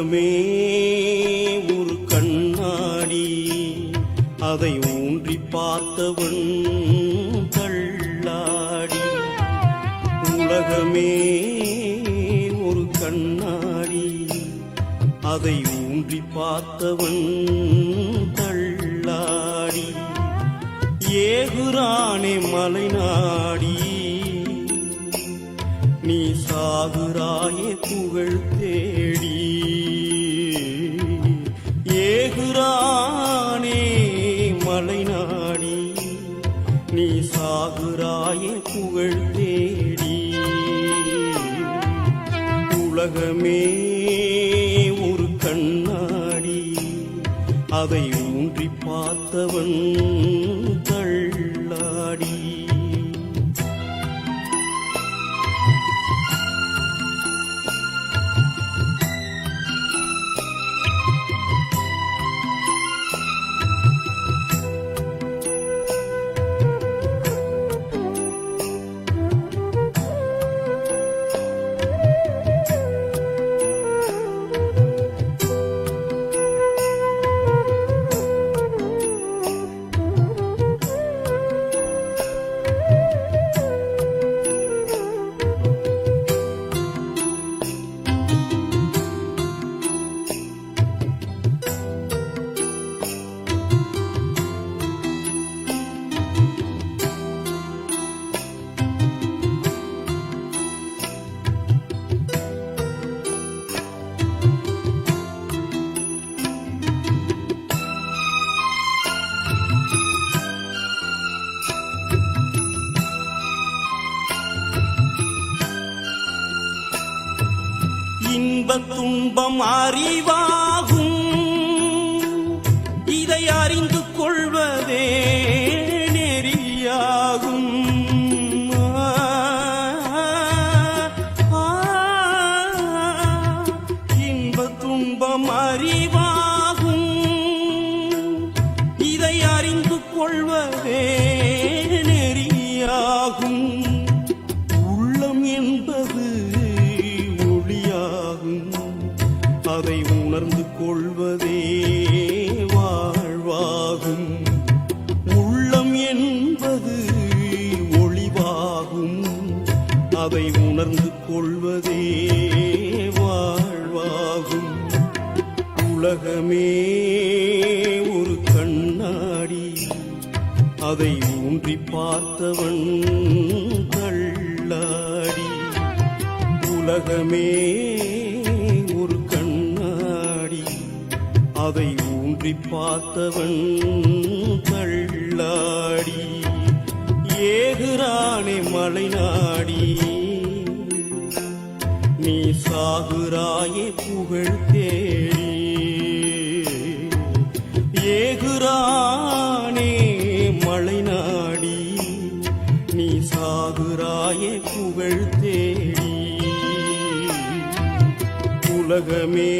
உலகமே ஒரு கண்ணாடி. அதை ஊன்றி பார்த்தவன் தள்ளாடி. உலகமே ஒரு கண்ணாடி. அதை ஊன்றி பார்த்தவன் தள்ளாடி. ஏகுரானே மலை நாடி. நீ சாகுராயே புகழ் தேடி. ஏகுரானே மலை நாடி நீ சாகுராயே புகழ் தேடி. உலகமே ஒரு கண்ணாடி அதை ஊன்றி பார்த்தவன் தள்ளி இன்பத் துன்பம் அறிவாகும். இதை அறிந்து கொள்வதே நெறியாகும். இன்பத் துன்பம் அறிவாகும். இதை அறிந்து கொள்வதே அதை உணர்ந்து கொள்வதே வாழ்வாகும். உலகமே ஒரு கண்ணாடி. அதை ஊன்றி பார்த்தவன் தள்ளாடி உலகமே ஒரு கண்ணாடி. அதை ஊன்றி பார்த்தவன் தள்ளாடி ஏகுரானே மலை நாடி. நீ சாகுராயே புகழ் தேடி. ஏகுரானே மலை நாடி. நீ சாகுராயே புகழ் தேடி. உலகமே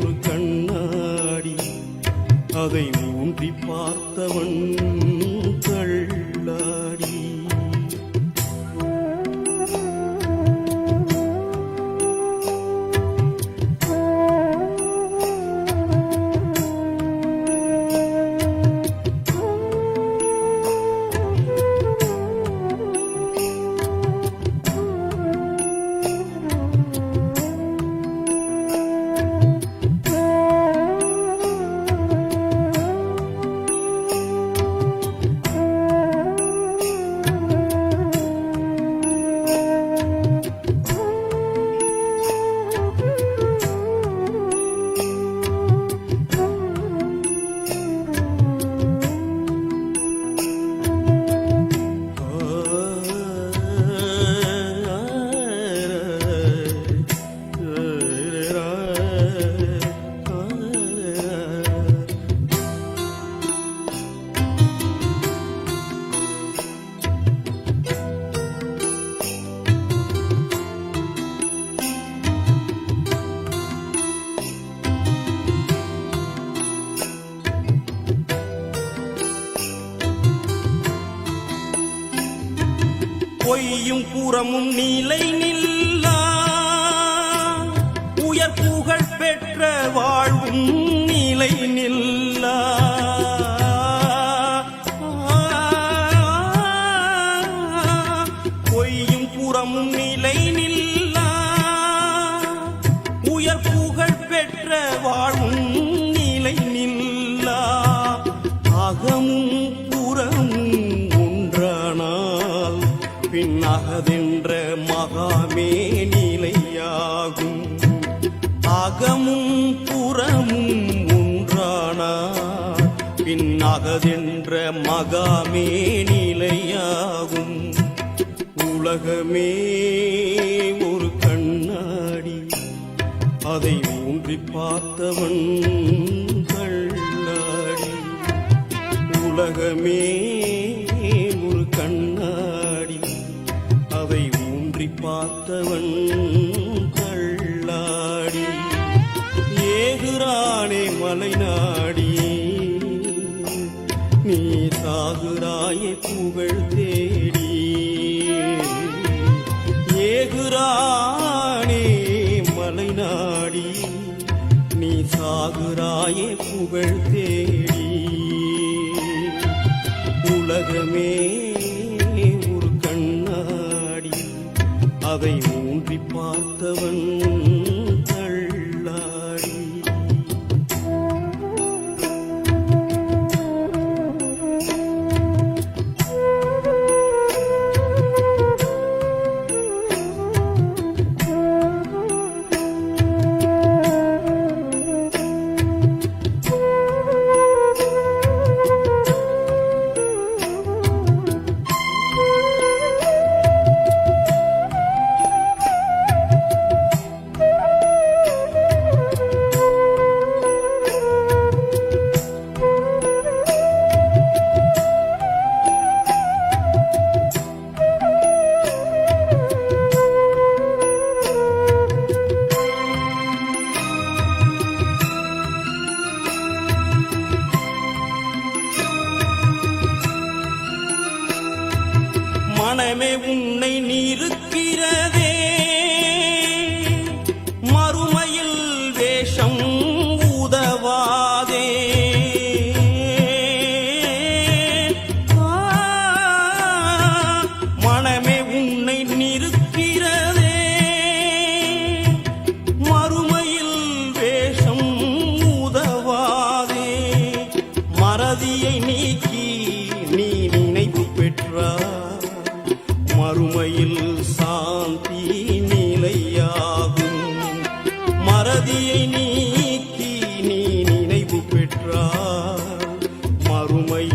ஒரு கண்ணாடி. அதை ஊன்றி பார்த்தவன் பொய்யும் புறமும் நீலை நில்லா. உயர் புகழ் பெற்ற வாழ்வும் அகமும் புறமும் பின் பின்னகதென்ற மகாமே நிலையாகும். உலகமே ஒரு கண்ணாடி. அதை ஊன்றி பார்த்தவன் கண்ணாடி உலகமே ஒரு கண்ணாடி. அதை ஊன்றி பார்த்தவன் மலை நாடி. நீ சாகுராயே புகழ் தேடி. ஏகுராணே மலை நாடி. நீ சாகுராயே புகழ் தேடி. உலகமே ஒரு கண்ணாடி. அதை ஊன்றி பார்த்தவன்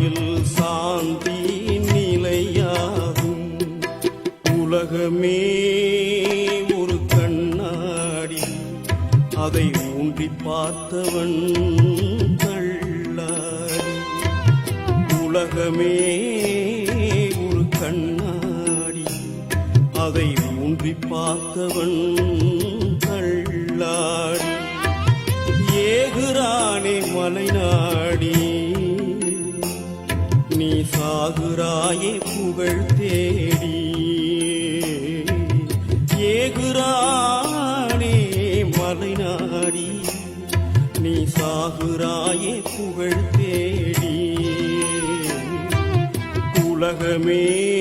மறுமையில் சாந்தி நிலையாகும். உலகமே ஒரு கண்ணாடி. அதை ஊன்றி பார்த்தவன் தள்ளாடி உலகமே ஒரு கண்ணாடி. அதை ஊன்றி பார்த்தவன் தள்ளாடி ஏகுரானே மலை நாடி சாகுராயே புகழ் தேடி. ஏகுரானே மலை நாடி. நீ சாகுராயே புகழ் தேடி. உலகமே